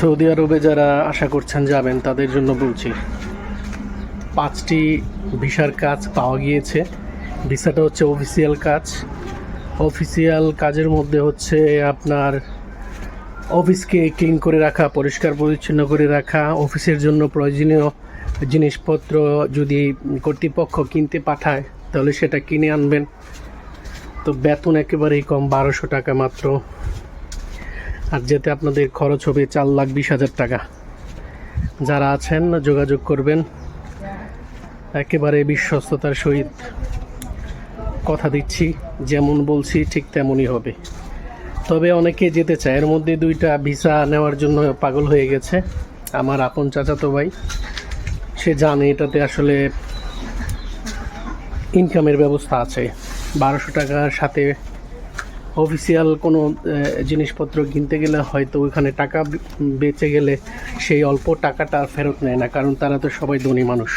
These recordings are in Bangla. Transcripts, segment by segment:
সৌদি আরবে যারা আশা করছেন যাবেন, তাদের জন্য বলছি, পাঁচটি ভিসার কাজ পাওয়া গিয়েছে। ভিসাটা হচ্ছে অফিসিয়াল কাজ। অফিসিয়াল কাজের মধ্যে হচ্ছে আপনার অফিসকে ক্লিন করে রাখা, পরিষ্কার পরিচ্ছন্ন করে রাখা, অফিসের জন্য প্রয়োজনীয় জিনিসপত্র যদি কর্তৃপক্ষ কিনতে পাঠায়, তাহলে সেটা কিনে আনবেন। তো বেতন একেবারেই কম, বারোশো টাকা মাত্র। আর যেতে আপনাদের খরচ হবে চার লাখ বিশ হাজার টাকা। যারা আছেন, যোগাযোগ করবেন। একেবারে বিশ্বস্ততার সহিত কথা দিচ্ছি, যেমন বলছি, ঠিক তেমনই হবে। তবে অনেকে যেতে চায়, এর মধ্যে দুইটা ভিসা নেওয়ার জন্য পাগল হয়ে গেছে। আমার আপন চাচাতো ভাই, সে জানে এটাতে আসলে ইনকামের ব্যবস্থা আছে। বারোশো টাকার সাথে অফিসিয়াল কোনো জিনিসপত্র কিনতে গেলে হয়তো ওইখানে টাকা বেঁচে গেলে সেই অল্প টাকাটা ফেরত নেয় না, কারণ তারা তো সবাই ধনী মানুষ।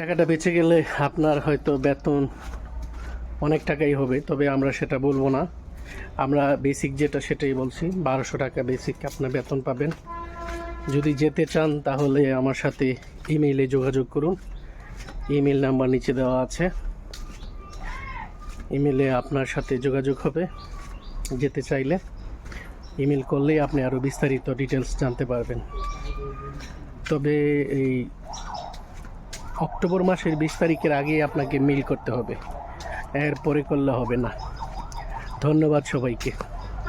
টাকাটা বেঁচে গেলে আপনার হয়তো বেতন অনেক টাকাই হবে, তবে আমরা সেটা বলব না। আমরা বেসিক যেটা সেটাই বলছি, বারোশো টাকা বেসিক আপনার বেতন পাবেন। যদি যেতে চান তাহলে আমার সাথে ইমেইলে যোগাযোগ করুন। ইমেল নাম্বার নিচে দেওয়া আছে। ইমেলে আপনার সাথে যোগাযোগ হবে। যেতে চাইলে ইমেল করলেই আপনি আরও বিস্তারিত ডিটেলস জানতে পারবেন। তবে এই অক্টোবর মাসের বিশ তারিখের আগেই আপনাকে মিল করতে হবে। এর পরে করলে হবে না। ধন্যবাদ সবাইকে।